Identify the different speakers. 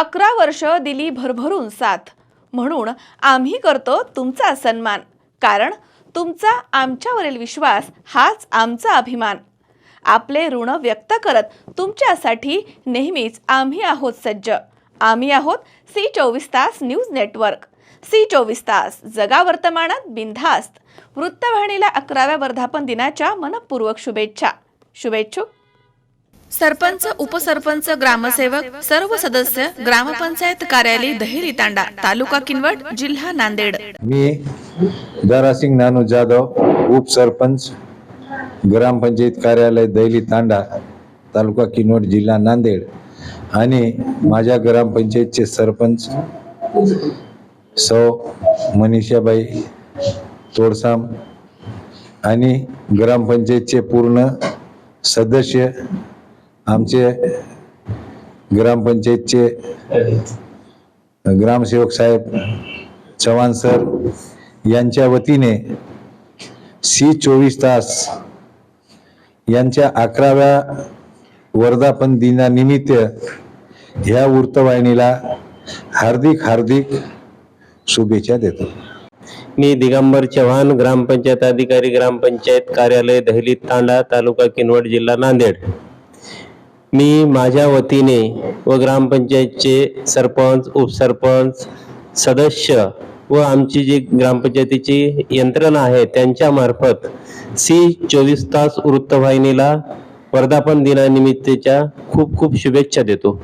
Speaker 1: अकरा वर्ष दिली भरभरून साथ. म्हणून आम्ही करतो तुमचा सन्मान. कारण तुमचा आमच्यावरील विश्वास हाच आमचा अभिमान. आपले ऋण व्यक्त करत तुमच्यासाठी नेहमीच आम्ही आहोत सज्ज. आम्ही आहोत सी चोवीस तास न्यूज नेटवर्क. सी चोवीस तास जगा वर्तमानात बिनधास्त. वृत्तवाहिनीला अकराव्या वर्धापन दिनाच्या मनपूर्वक शुभेच्छा. शुभेच्छुक. सरपंच उपसरपंच ग्रामसेवक सर्व सदस्य ग्रामपंचायत कार्यालय दहेरी तांडा तालुका किनवट जिल्हा नांदेड.
Speaker 2: मी दारासिंग नानू जाधव उपसरपंच ग्रामपंचायत कार्यालय दहली तांडा तालुका किनवट जिल्हा नांदेड. आणि माझ्या ग्रामपंचायतचे सरपंच सौ मनीषाबाई तोडसाम आणि ग्रामपंचायतचे पूर्ण सदस्य आमचे ग्रामपंचायतचे ग्रामसेवक साहेब चव्हाण सर यांच्या वतीने सी चोवीस तास यांच्या अकराव्या वर्धापन दिनानिमित्त ह्या वृत्तवाहिनीला हार्दिक हार्दिक शुभेच्छा देतो.
Speaker 3: मी दिगंबर चव्हाण ग्रामपंचायत अधिकारी ग्रामपंचायत कार्यालय दहली तांडा तालुका किनवट जिल्हा नांदेड. मी माझ्या वतीने व ग्रामपंचायतचे सरपंच उपसरपंच सदस्य व आमची जी ग्रामपंचायतीची यंत्रणा आहे त्यांच्यामार्फत सी चोवीस तास वृत्तवाहिनीला वर्धापन दिनानिमित्तच्या खूप खूप शुभेच्छा देतो.